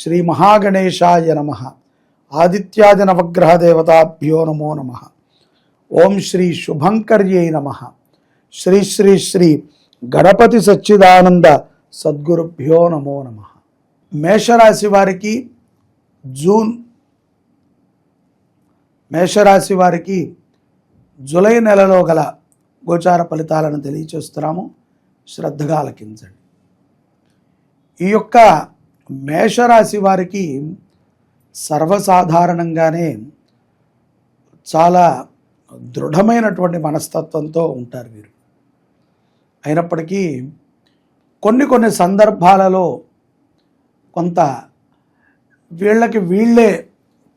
శ్రీ మహాగణేశాయ నమ. ఆదిత్యాది నవగ్రహ దేవతాభ్యో నమో నమ. ఓం శ్రీ శుభంకర్యై నమ. శ్రీ శ్రీ శ్రీ గణపతి సచ్చిదానంద సద్గురుభ్యో నమో నమ. మేషరాశి వారికి జూన్ మేషరాశి వారికి జూలై నెలలో గల గోచార ఫలితాలను తెలియచేస్తున్నాము. శ్రద్ధగా ఆలకించండి. ఈ యొక్క మేషరాశి వారికి సర్వసాధారణంగానే చాలా దృఢమైనటువంటి మనస్తత్వంతో ఉంటారు వీరు. అయినప్పటికీ కొన్ని కొన్ని సందర్భాలలో కొంత వీళ్ళకి వీళ్ళే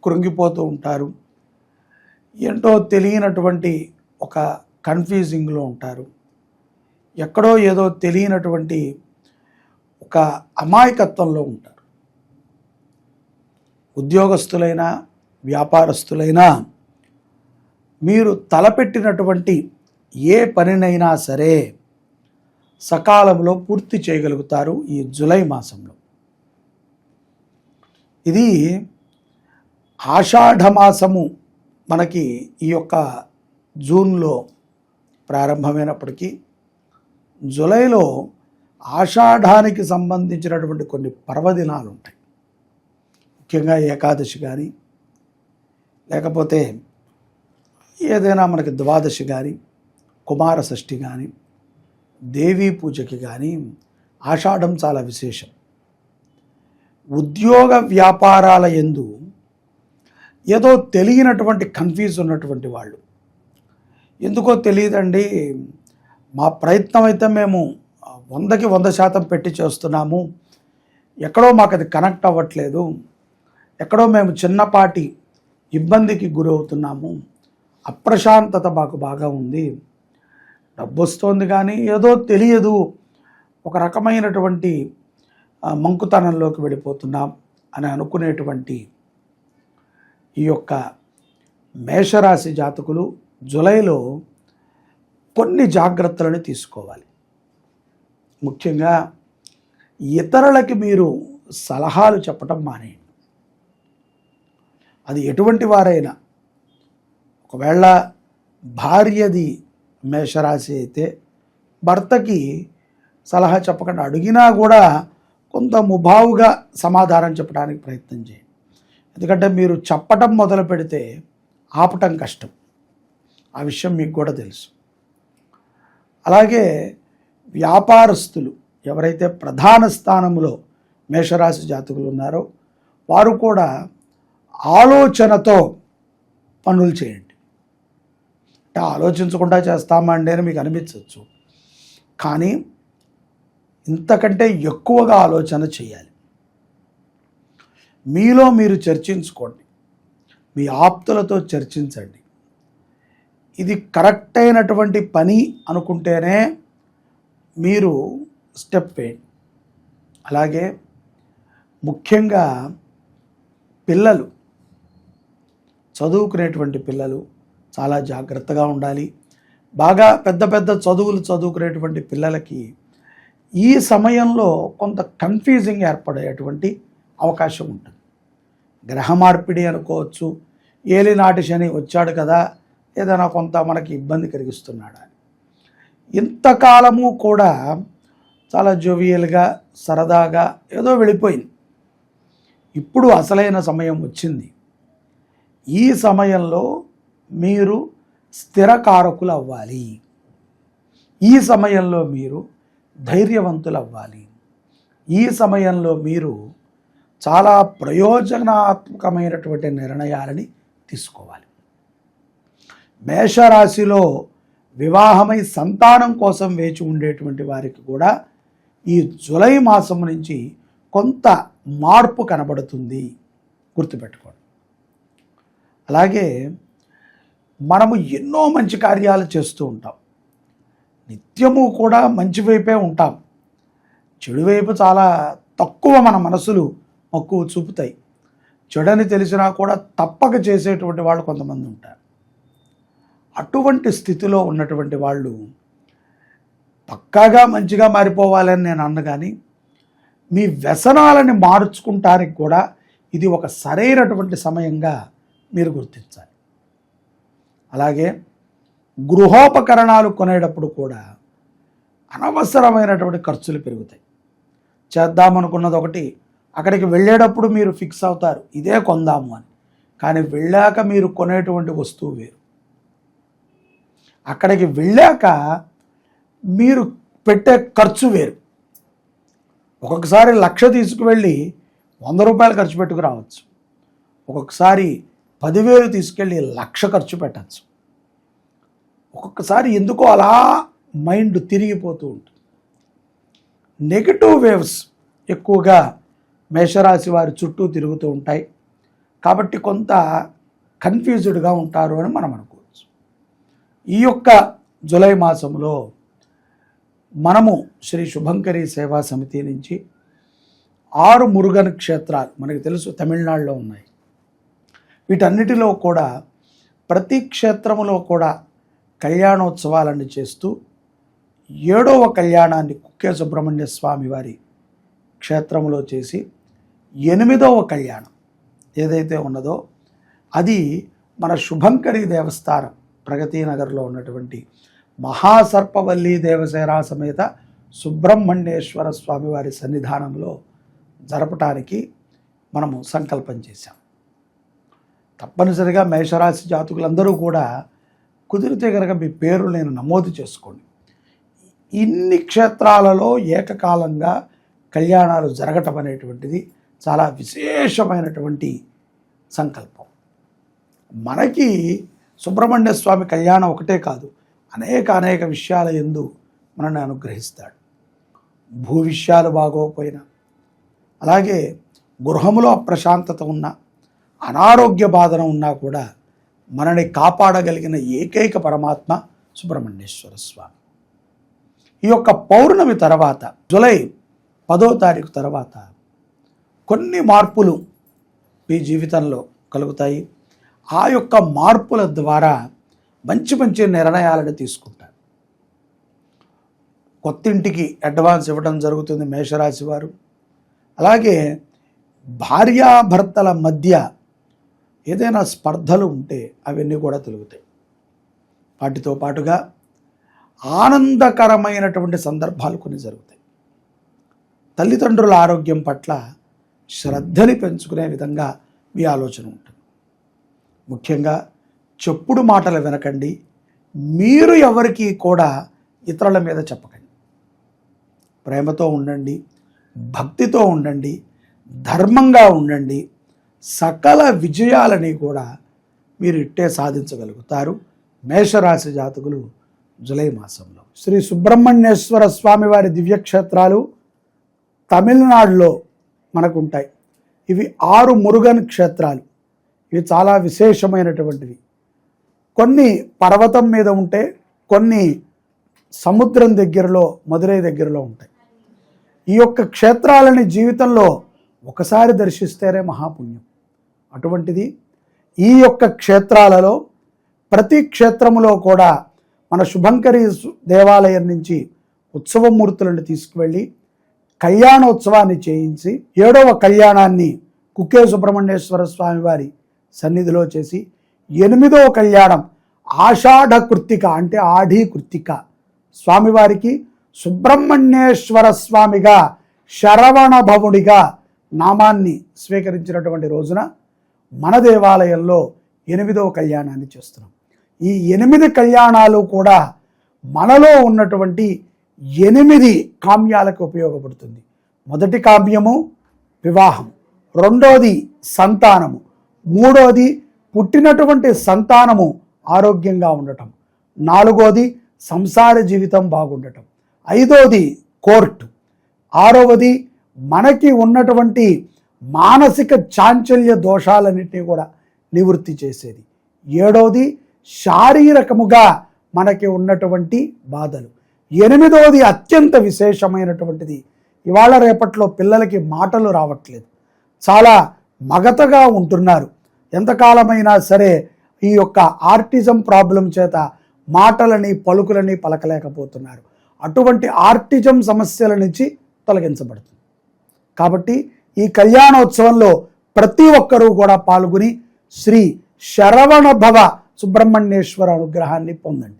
కృంగిపోతూ ఉంటారు. ఏంటో తెలియనటువంటి ఒక కన్ఫ్యూజింగ్లో ఉంటారు. ఎక్కడో ఏదో తెలియనటువంటి ఒక అమాయకత్వంలో ఉంటారు. ఉద్యోగస్తులైనా వ్యాపారస్తులైనా మీరు తలపెట్టినటువంటి ఏ పనినైనా సరే సకాలంలో పూర్తి చేయగలుగుతారు ఈ జులై మాసంలో. ఇది ఆషాఢమాసము మనకి ఈ యొక్క జూన్లో ప్రారంభమైనప్పటికీ జులైలో ఆషాఢానికి సంబంధించినటువంటి కొన్ని పర్వదినాలు ఉంటాయి. ముఖ్యంగా ఏకాదశి కానీ లేకపోతే ఏదైనా మనకి ద్వాదశి కానీ కుమార షష్ఠి కానీ దేవీ పూజకి కానీ ఆషాఢం చాలా విశేషం. ఉద్యోగ వ్యాపారాల ఎందు ఏదో తెలియనటువంటి కన్ఫ్యూజ్ ఉన్నటువంటి వాళ్ళు. ఎందుకో తెలియదండి మా ప్రయత్నం అయితే మేము వందకి వంద శాతం పెట్టి చేస్తున్నాము. ఎక్కడో మాకు అది కనెక్ట్ అవ్వట్లేదు. ఎక్కడో మేము చిన్నపాటి ఇబ్బందికి గురవుతున్నాము. అప్రశాంతత మాకు బాగా ఉంది. డబ్బు వస్తోంది కానీ ఏదో తెలియదు. ఒక రకమైనటువంటి మంకుతనంలోకి వెళ్ళిపోతున్నాం అని అనుకునేటువంటి ఈ యొక్క మేషరాశి జాతకులు జులైలో కొన్ని జాగ్రత్తలను తీసుకోవాలి. ముఖ్యంగా ఇతరులకి మీరు సలహాలు చెప్పటం మానేయండి. అది ఎటువంటి వారైనా ఒకవేళ భార్యది మేషరాశి అయితే భర్తకి సలహా చెప్పకుండా అడిగినా కూడా కొంత ముభావుగా సమాధానం చెప్పడానికి ప్రయత్నం చేయండి. ఎందుకంటే మీరు చెప్పటం మొదలు పెడితే ఆపటం కష్టం. ఆ విషయం మీకు కూడా తెలుసు. అలాగే వ్యాపారస్తులు ఎవరైతే ప్రధాన స్థానంలో మేషరాశి జాతకులు ఉన్నారో వారు కూడా ఆలోచనతో పనులు చేయండి. అంటే ఆలోచించకుండా చేస్తామండి అని మీకు అనిపించవచ్చు. కానీ ఇంతకంటే ఎక్కువగా ఆలోచన చేయాలి. మీలో మీరు చర్చించుకోండి. మీ ఆప్తులతో చర్చించండి. ఇది కరెక్ట్ అయినటువంటి పని అనుకుంటేనే మీరు స్టెప్ వేయండి. అలాగే ముఖ్యంగా పిల్లలు చదువుకునేటువంటి పిల్లలు చాలా జాగ్రత్తగా ఉండాలి. బాగా పెద్ద పెద్ద చదువులు చదువుకునేటువంటి పిల్లలకి ఈ సమయంలో కొంత కన్ఫ్యూజింగ్ ఏర్పడేటువంటి అవకాశం ఉంటుంది. గ్రహ మార్పిడి అనుకోవచ్చు ఏలినాటి శని వచ్చాడు కదా ఏదైనా కొంత మనకి ఇబ్బంది కలిగిస్తున్నాడు అని. ఇంతకాలము కూడా చాలా జోవియల్గా సరదాగా ఏదో వెళ్ళిపోయింది. ఇప్పుడు అసలైన సమయం వచ్చింది. ఈ సమయంలో మీరు స్థిరకారకులు అవ్వాలి. ఈ సమయంలో మీరు ధైర్యవంతులు అవ్వాలి. ఈ సమయంలో మీరు చాలా ప్రయోజనాత్మకమైనటువంటి నిర్ణయాలని తీసుకోవాలి. మేషరాశిలో వివాహమై సంతానం కోసం వేచి ఉండేటువంటి వారికి కూడా ఈ జులై మాసం నుంచి కొంత మార్పు కనబడుతుంది. గుర్తుపెట్టుకోండి. అలాగే మనము ఎన్నో మంచి కార్యాలు చేస్తూ ఉంటాం. నిత్యము కూడా మంచి వైపే ఉంటాం. చెడు వైపు చాలా తక్కువ మన మనసులు మక్కువ చూపుతాయి. చెడని తెలిసినా కూడా తప్పక చేసేటువంటి వాళ్ళు కొంతమంది ఉంటారు. అటువంటి స్థితిలో ఉన్నటువంటి వాళ్ళు పక్కాగా మంచిగా మారిపోవాలని నేను అన్న కానీ మీ వ్యసనాలని మార్చుకుంటానికి కూడా ఇది ఒక సరైనటువంటి సమయంగా మీరు గుర్తించాలి. అలాగే గృహోపకరణాలు కొనేటప్పుడు కూడా అనవసరమైనటువంటి ఖర్చులు పెరుగుతాయి. చేద్దామనుకున్నది ఒకటి అక్కడికి వెళ్ళేటప్పుడు మీరు ఫిక్స్ అవుతారు ఇదే కొందాము అని. కానీ వెళ్ళాక మీరు కొనేటువంటి వస్తువు వేరు. అక్కడికి వెళ్ళాక మీరు పెట్టే ఖర్చు వేరు. ఒక్కొక్కసారి లక్ష తీసుకువెళ్ళి వంద రూపాయలు ఖర్చు పెట్టుకు రావచ్చు. ఒక్కొక్కసారి పదివేలు తీసుకెళ్ళి లక్ష ఖర్చు పెట్టచ్చు. ఒక్కొక్కసారి ఎందుకో అలా మైండ్ తిరిగిపోతూ ఉంటుంది. నెగిటివ్ వేవ్స్ ఎక్కువగా మేషరాశి వారి చుట్టూ తిరుగుతూ ఉంటాయి. కాబట్టి కొంత కన్ఫ్యూజ్డ్గా ఉంటారు అని మనం అనుకోవచ్చు ఈ యొక్క జులై మాసంలో మనము శ్రీ శుభంకరి సేవా సమితి నుంచి ఆరు మురుగన్ క్షేత్రాలు మనకు తెలుసు తమిళనాడులో ఉన్నాయి. వీటన్నిటిలో కూడా ప్రతి క్షేత్రములో కూడా కళ్యాణోత్సవాలను చేస్తూ ఏడవ కళ్యాణాన్ని కుక్కే సుబ్రహ్మణ్య స్వామి వారి క్షేత్రంలో చేసి ఎనిమిదవ కళ్యాణం ఏదైతే ఉన్నదో అది మన శుభంకరి దేవస్థానం. ప్రగతి నగర్లో ఉన్నటువంటి మహాసర్పవల్లి దేవసేరా సమేత సుబ్రహ్మణ్యేశ్వర స్వామివారి సన్నిధానంలో జరపటానికి మనము సంకల్పం చేశాం. తప్పనిసరిగా మేషరాశి జాతకులందరూ కూడా కుదిరితే కనుక మీ పేరు నేను నమోదు చేసుకోండి. ఇన్ని క్షేత్రాలలో ఏకకాలంగా కళ్యాణాలు జరగటం అనేటువంటిది చాలా విశేషమైనటువంటి సంకల్పం. మనకి సుబ్రహ్మణ్య స్వామి కళ్యాణం ఒకటే కాదు అనేక అనేక విషయాల ఎందు మనల్ని అనుగ్రహిస్తాడు. భూ విషయాలు బాగోకపోయినా అలాగే గృహములో అప్రశాంతత ఉన్న అనారోగ్య బాధన ఉన్నా కూడా మనని కాపాడగలిగిన ఏకైక పరమాత్మ సుబ్రహ్మణ్యేశ్వర స్వామి. ఈ యొక్క పౌర్ణమి తర్వాత జులై పదో తారీఖు తర్వాత కొన్ని మార్పులు మీ జీవితంలో కలుగుతాయి. ఆ యొక్క మార్పుల ద్వారా మంచి మంచి నిర్ణయాలను తీసుకుంటారు. కొత్తింటికి అడ్వాన్స్ ఇవ్వడం జరుగుతుంది మేషరాశి వారు. అలాగే భార్యాభర్తల మధ్య ఏదైనా స్పర్ధలు ఉంటే అవన్నీ కూడా తొలుగుతాయి. వాటితో పాటుగా ఆనందకరమైనటువంటి సందర్భాలు కొన్ని జరుగుతాయి. తల్లిదండ్రుల ఆరోగ్యం పట్ల శ్రద్ధని పెంచుకునే విధంగా మీ ఆలోచన ఉంటుంది. ముఖ్యంగా చెప్పుడు మాటలు వినకండి. మీరు ఎవరికి కూడా ఇతరుల మీద చెప్పకండి. ప్రేమతో ఉండండి భక్తితో ఉండండి ధర్మంగా ఉండండి సకల విజయాలని కూడా మీరు ఇట్టే సాధించగలుగుతారు. మేషరాశి జాతకులు జులై మాసంలో. శ్రీ సుబ్రహ్మణ్యేశ్వర స్వామివారి దివ్యక్షేత్రాలు తమిళనాడులో మనకు ఉంటాయి ఇవి ఆరు మురుగన్ క్షేత్రాలు. ఇవి చాలా విశేషమైనటువంటివి కొన్ని పర్వతం మీద ఉంటే కొన్ని సముద్రం దగ్గరలో మదురై దగ్గరలో ఉంటాయి. ఈ యొక్క క్షేత్రాలని జీవితంలో ఒకసారి దర్శిస్తేనే మహాపుణ్యం. అటువంటిది ఈ యొక్క క్షేత్రాలలో ప్రతి క్షేత్రములో కూడా మన శుభంకరి దేవాలయం నుంచి ఉత్సవమూర్తులను తీసుకువెళ్ళి కళ్యాణోత్సవాన్ని చేయించి ఏడవ కళ్యాణాన్ని కుక్కే సుబ్రహ్మణ్యేశ్వర స్వామివారి సన్నిధిలో చేసి ఎనిమిదవ కళ్యాణం ఆషాఢ కృత్తిక అంటే ఆఢీ కృత్తిక స్వామివారికి సుబ్రహ్మణ్యేశ్వర స్వామిగా శరవణ భవుడిగా నామాన్ని స్వీకరించినటువంటి రోజున మన దేవాలయంలో ఎనిమిదవ కళ్యాణాన్ని చేస్తున్నాం. ఈ ఎనిమిది కళ్యాణాలు కూడా మనలో ఉన్నటువంటి ఎనిమిది కామ్యాలకు ఉపయోగపడుతుంది. మొదటి కామ్యము వివాహం రెండోది సంతానము. మూడోది పుట్టినటువంటి సంతానము ఆరోగ్యంగా ఉండటం. నాలుగోది సంసార జీవితం బాగుండటం. ఐదోది కోర్టు. ఆరవది మనకి ఉన్నటువంటి మానసిక చాంచల్య దోషాలన్నింటినీ కూడా నివృత్తి చేసేది. ఏడవది శారీరకముగా మనకి ఉన్నటువంటి బాధలు. ఎనిమిదవది అత్యంత విశేషమైనటువంటిది. ఇవాళ రేపట్లో పిల్లలకి మాటలు రావట్లేదు. చాలా మగతగా ఉంటున్నారు. ఎంతకాలమైనా సరే ఈ యొక్క ఆర్టిజం ప్రాబ్లం చేత మాటలని పలుకులని పలకలేకపోతున్నారు. అటువంటి ఆర్టిజం సమస్యల నుంచి తొలగించబడుతుంది. కాబట్టి ఈ కళ్యాణోత్సవంలో ప్రతి ఒక్కరూ కూడా పాల్గొని శ్రీ శరవణ భవ సుబ్రహ్మణ్యేశ్వర అనుగ్రహాన్ని పొందండి.